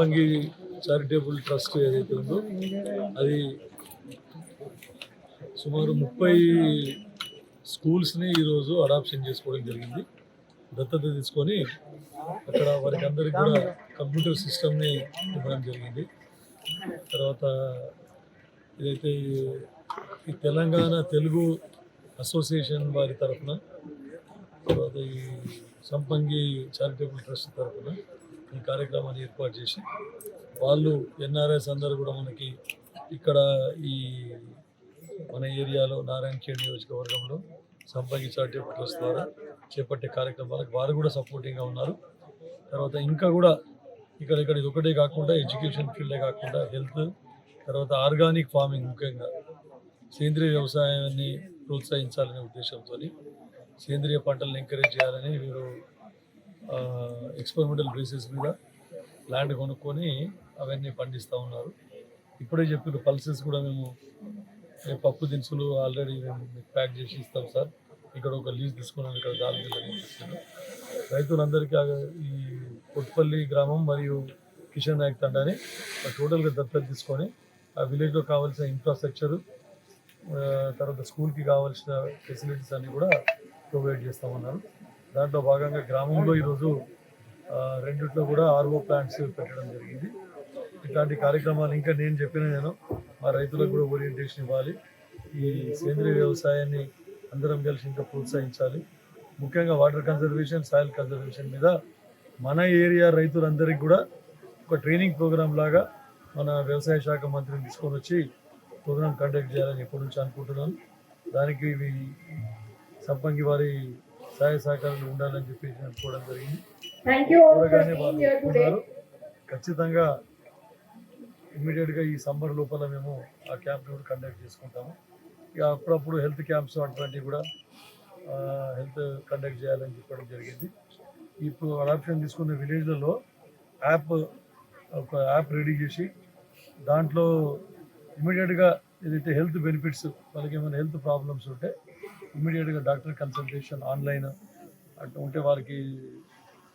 సంపంగి charitable trust ఏదైతే ఉందో అది సుమారు ముప్పై స్కూల్స్ని ఈరోజు అడాప్షన్ చేసుకోవడం జరిగింది. దత్తత తీసుకొని అక్కడ వారికి అందరికి కూడా కంప్యూటర్ సిస్టమ్ని ఇవ్వడం జరిగింది. తర్వాత ఇదైతే ఈ తెలంగాణ తెలుగు అసోసియేషన్ వారి తరఫున తర్వాత ఈ సంపంగి చారిటబుల్ ట్రస్ట్ తరఫున ఈ కార్యక్రమాన్ని ఏర్పాటు చేసి వాళ్ళు ఎన్ఆర్ఎస్ అందరూ కూడా మనకి ఇక్కడ ఈ మన ఏరియాలో నారాయణఖేడ్ నియోజకవర్గంలో సంపంగి చారిటబుల్ ట్రస్ట్ ద్వారా చేపట్టే కార్యక్రమాలకు వారు కూడా సపోర్టింగ్గా ఉన్నారు. తర్వాత ఇంకా కూడా ఇక్కడ ఇక్కడ ఇది ఒకటే కాకుండా ఎడ్యుకేషన్ ఫీల్డే కాకుండా హెల్త్ తర్వాత ఆర్గానిక్ ఫార్మింగ్ ముఖ్యంగా సేంద్రియ వ్యవసాయాన్ని ప్రోత్సహించాలనే ఉద్దేశంతో సేంద్రియ పంటలను ఎంకరేజ్ చేయాలని వీరు ఎక్స్పెరిమెంటల్ బేసిస్ మీద ల్యాండ్ కొనుక్కొని అవన్నీ పండిస్తూ ఉన్నారు. ఇప్పుడే చెప్పిన పల్సెస్ కూడా మేము పప్పు దినుసులు ఆల్రెడీ మేము ప్యాక్ చేసి ఇస్తాం సార్. ఇక్కడ ఒక లీజ్ తీసుకున్నాం ఇక్కడ దాని రైతులందరికీ ఈ కొట్పల్లి గ్రామం మరియు కిషన్ నాయక్ తండాని టోటల్గా దత్తత తీసుకొని ఆ విలేజ్లో కావాల్సిన ఇన్ఫ్రాస్ట్రక్చరు తర్వాత స్కూల్కి కావాల్సిన ఫెసిలిటీస్ అన్నీ కూడా ప్రొవైడ్ చేస్తామన్నారు దాంట్లో భాగంగా గ్రామంలో ఈరోజు రెండిట్లో కూడా ఆర్ఓ ప్లాంట్స్ పెట్టడం జరిగింది. ఇట్లాంటి కార్యక్రమాలు ఇంకా నేను చెప్పిన నేను మా రైతులకు కూడా ఓరియంటేషన్ ఇవ్వాలి. ఈ సేంద్రియ వ్యవసాయాన్ని అందరం కలిసి ఇంకా ప్రోత్సహించాలి. ముఖ్యంగా వాటర్ కన్జర్వేషన్ సాయిల్ కన్జర్వేషన్ మీద మన ఏరియా రైతులందరికీ కూడా ఒక ట్రైనింగ్ ప్రోగ్రామ్ లాగా మన వ్యవసాయ శాఖ మంత్రిని తీసుకొని వచ్చి ప్రోగ్రామ్ కండక్ట్ చేయాలని ఎప్పటి నుంచి అనుకుంటున్నాను. దానికి ఇవి సంపంగి వారి సహాయ సహకారాలు ఉండాలని చెప్పి అనుకోవడం జరిగింది. Being వాళ్ళు. ఉన్నారు ఖచ్చితంగా ఈ సమ్మర్ లోపల మేము ఆ క్యాంప్ కూడా కండక్ట్ చేసుకుంటాము. ఇక అప్పుడప్పుడు హెల్త్ క్యాంప్స్ అటువంటివి కూడా హెల్త్ కండక్ట్ చేయాలని చెప్పడం జరిగింది. ఇప్పుడు అడాప్షన్ తీసుకున్న విలేజ్లలో యాప్ ఒక యాప్ రెడీ చేసి దాంట్లో ఇమీడియట్గా ఏదైతే హెల్త్ బెనిఫిట్స్ వాళ్ళకి ఏమైనా హెల్త్ ప్రాబ్లమ్స్ ఉంటే ఇమీడియట్గా డాక్టర్ కన్సల్టేషన్ ఆన్లైన్ అట్లా ఉంటే వారికి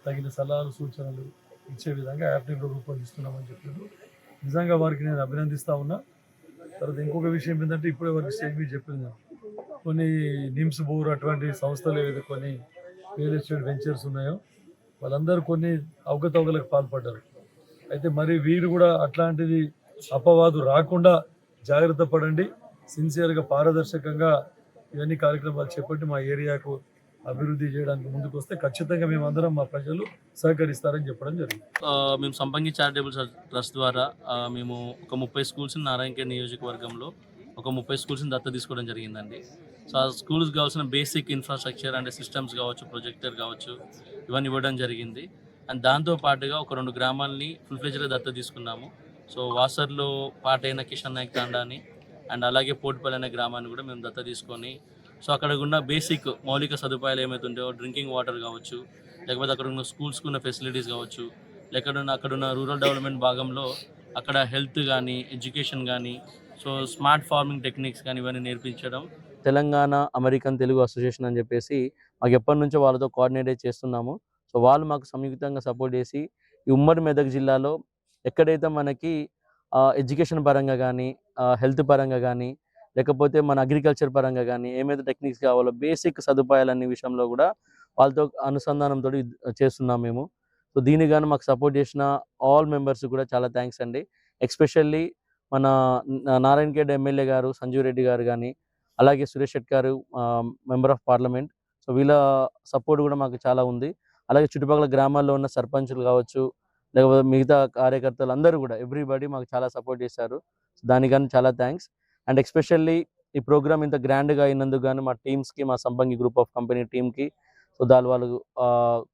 తగిన సలహాలు సూచనలు ఇచ్చే విధంగా యాప్ని కూడా రూపొందిస్తున్నామని చెప్పారు. నిజంగా వారికి నేను అభినందిస్తూ ఉన్నా. తర్వాత ఇంకొక విషయం ఏంటంటే ఇప్పుడే వారికి స్టేట్ మీద చెప్పింది కొన్ని నిమ్స్ బోర్ అటువంటి సంస్థలు ఏవైతే కొన్ని రియల్ ఎస్టేట్ వెంచర్స్ ఉన్నాయో వాళ్ళందరూ కొన్ని అవకతవకలకు పాల్పడ్డారు. అయితే మరి వీరు కూడా అట్లాంటిది అపవాదు రాకుండా జాగ్రత్త పడండి. సిన్సియర్గా పారదర్శకంగా ఇవన్నీ కార్యక్రమాలు చేపట్టి మా ఏరియాకు అభివృద్ధి చేయడానికి ముందుకు వస్తే ఖచ్చితంగా మేమందరం మా ప్రజలు సహకరిస్తారని చెప్పడం జరిగింది. మేము సంపంగి చారిటబుల్ ట్రస్ట్ ద్వారా మేము ఒక ముప్పై స్కూల్స్ నారాయణఖేడ్ నియోజకవర్గంలో ఒక ముప్పై స్కూల్స్ని దత్త తీసుకోవడం జరిగిందండి. సో ఆ స్కూల్స్ కావాల్సిన బేసిక్ ఇన్ఫ్రాస్ట్రక్చర్ అండ్ సిస్టమ్స్ కావచ్చు ప్రొజెక్టర్ కావచ్చు ఇవన్నీ ఇవ్వడం జరిగింది. అండ్ దాంతో పాటుగా ఒక రెండు గ్రామాలని ఫుల్ ఫ్లెజ్గా దత్త తీసుకున్నాము. సో వాసర్లో పాటైన కిషన్ నాయక్ తాండాని అండ్ అలాగే పోటుపల్లి అనే గ్రామాన్ని కూడా మేము దత్త తీసుకొని సో అక్కడ ఉన్న బేసిక్ మౌలిక సదుపాయాలు ఏమైతే ఉంటాయో డ్రింకింగ్ వాటర్ కావచ్చు లేకపోతే అక్కడ ఉన్న స్కూల్స్కి ఉన్న ఫెసిలిటీస్ కావచ్చు లేకపోతే అక్కడున్న అక్కడ ఉన్న రూరల్ డెవలప్మెంట్ భాగంలో అక్కడ హెల్త్ కానీ ఎడ్యుకేషన్ కానీ సో స్మార్ట్ ఫార్మింగ్ టెక్నిక్స్ కానీ ఇవన్నీ నేర్పించడం. తెలంగాణ అమెరికన్ తెలుగు అసోసియేషన్ అని చెప్పేసి మాకు ఎప్పటి నుంచో వాళ్ళతో కోఆర్డినేట్ చేస్తున్నాము. సో వాళ్ళు మాకు సంయుక్తంగా సపోర్ట్ చేసి ఈ ఉమ్మడి మెదక్ జిల్లాలో ఎక్కడైతే మనకి ఎడ్యుకేషన్ పరంగా కానీ హెల్త్ పరంగా కానీ లేకపోతే మన అగ్రికల్చర్ పరంగా కానీ ఏమైతే టెక్నిక్స్ కావాలో బేసిక్ సదుపాయాలన్నీ విషయంలో కూడా వాళ్ళతో అనుసంధానంతో చేస్తున్నాం మేము. సో దీని కానీ మాకు సపోర్ట్ చేసిన ఆల్ మెంబర్స్ కూడా చాలా థ్యాంక్స్ అండి. ఎక్స్పెషల్లీ మన నా- నారాయణ ఎమ్మెల్యే గారు సంజీవ్ రెడ్డి గారు కానీ అలాగే సురేష్ శెట్ గారు మెంబర్ ఆఫ్ పార్లమెంట్. సో వీళ్ళ సపోర్ట్ కూడా మాకు చాలా ఉంది. అలాగే చుట్టుపక్కల గ్రామాల్లో ఉన్న సర్పంచులు కావచ్చు లేకపోతే మిగతా కార్యకర్తలు అందరూ కూడా ఎవ్రీబడి మాకు చాలా సపోర్ట్ చేశారు. దానికని చాలా థ్యాంక్స్ అండ్ ఎస్పెషల్లీ ఈ ప్రోగ్రామ్ ఇంత గ్రాండ్గా అయినందుకు కానీ మా టీమ్స్కి మా సంపంగి గ్రూప్ ఆఫ్ కంపెనీ టీమ్కి సో దాని వాళ్ళు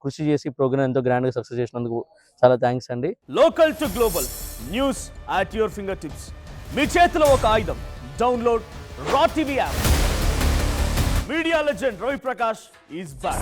కృషి చేసి ప్రోగ్రామ్ ఎంతో గ్రాండ్గా సక్సెస్ చేసినందుకు చాలా థ్యాంక్స్ అండి. Local to global news at your fingertips మీ చేతిలో ఒక ఆయుధం download Raw TV app media legend Ravi Prakash is back